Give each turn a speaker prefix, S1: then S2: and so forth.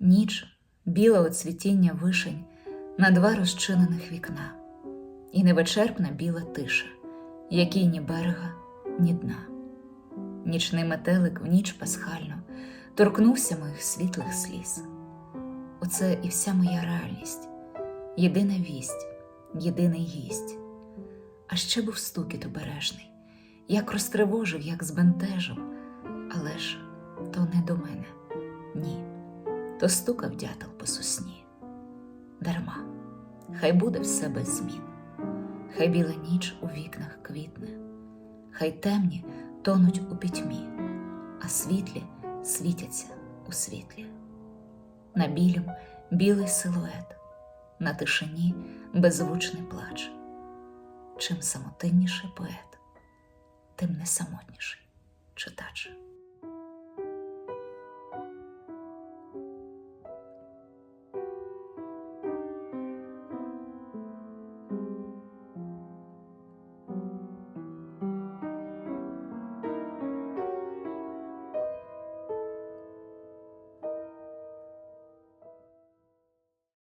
S1: ніч, біле оцвітіння вишень на два розчинених вікна, і невичерпна біла тиша, якій ні берега, ні дна. Нічний метелик в ніч пасхальну торкнувся моїх світлих сліз. Оце і вся моя реальність, єдина вість, єдиний гість. А ще був стукіт обережний, як розтривожив, як збентежив, але ж то не до мене, ні, то стукав дятел по сосні. Дарма, хай буде все без змін, хай біла ніч у вікнах квітне, хай темні тонуть у пітьмі, а світлі світяться у світлі. На білім білий силует, на тишині беззвучний плач. Чим самотинніший поет, тим несамотніший читач.